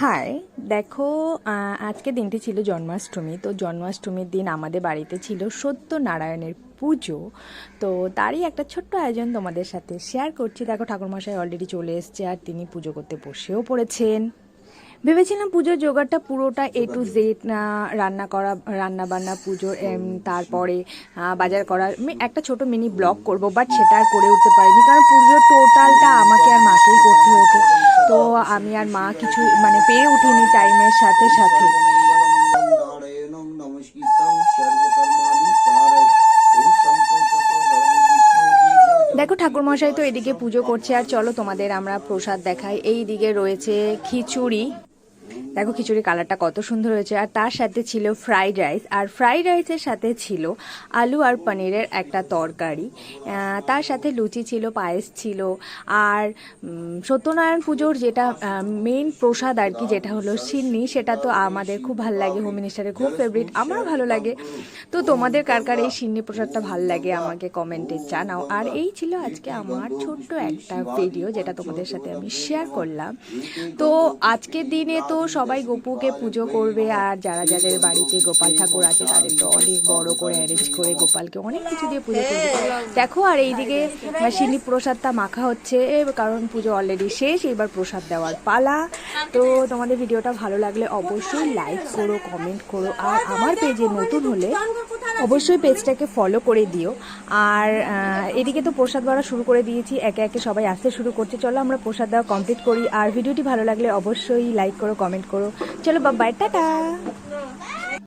High দেখো আজকে দিনটি ছিল জন্মাষ্টমী তো জন্মাষ্টমীর দিন আমাদের বাড়িতে ছিল সত্যনারায়ণের পুজো। তো তারই একটা ছোট্ট আয়োজন তোমাদের সাথে শেয়ার করছি। দেখো ঠাকুরমশাই অলরেডি চলে এসছে আর তিনি পুজো করতে বসেও পড়েছেন। ভেবেছিলাম পুজোর জোগাড়টা পুরোটা এ টু জেড রান্না করা রান্না বান্না এম, তারপরে বাজার করার একটা ছোট মিনি ব্লগ করব বাট সেটা আর করে উঠতে পারিনি কারণ পুজোর টোটালটা আমাকে আর মাকেই করতে হয়েছে তো আমি আর মা কিছু মানে পেরে উঠিনি টাইমের সাথে সাথে। দেখো ঠাকুরমশাই তো এদিকে পুজো করছে, আর চলো তোমাদের আমরা প্রসাদ দেখাই। এই দিকে রয়েছে খিচুড়ি। দেখো খিচুড়ি কালারটা কত সুন্দর হয়েছে। আর তার সাথে ছিল ফ্রাইড রাইস আর ফ্রাইড রাইসের সাথে ছিল আলু আর পনিরের একটা তরকারি। তার সাথে লুচি ছিল, পায়েস ছিল, আর সত্যনারায়ণ পুজোর যেটা মেইন প্রসাদ আর কি যেটা হলো সিন্নি, সেটা তো আমাদের খুব ভালো লাগে, হোম মিনিস্টারের খুব ফেভারিট আমারও ভালো লাগে। তো তোমাদের কার কার এই সিন্নি প্রসাদটা ভালো লাগে আমাকে কমেন্টে জানাও। আর এই ছিল আজকে আমার ছোট্ট একটা ভিডিও যেটা তোমাদের সাথে আমি শেয়ার করলাম। তো আজকের দিনে তো সবাই গোপুকে পুজো করবে আর যারা যাদের বাড়িতে গোপাল ঠাকুর আছে, তাদের তো অনেক বড় করে অ্যারেঞ্জ করে গোপালকে অনেক কিছু দিয়ে পুজো করবে। দেখো, আর এইদিকে সিনি প্রসাদটা মাখা হচ্ছে কারণ পুজো অলরেডি শেষ, এবার প্রসাদ দেওয়ার পালা। তো তোমাদের ভিডিওটা ভালো লাগলে অবশ্যই লাইক করো কমেন্ট করো, আর আমার পেজে নতুন হলে অবশ্যই পেজটাকে ফলো করে দিও। আর এদিকে তো প্রসাদ বাড়া শুরু করে দিয়েছি, একে একে সবাই আসতে শুরু করছে। চলো আমরা প্রসাদ দেওয়া কমপ্লিট করি। আর ভিডিওটি ভালো লাগলে অবশ্যই লাইক করো কমেন্ট করো। চলো বাবাই টাটা!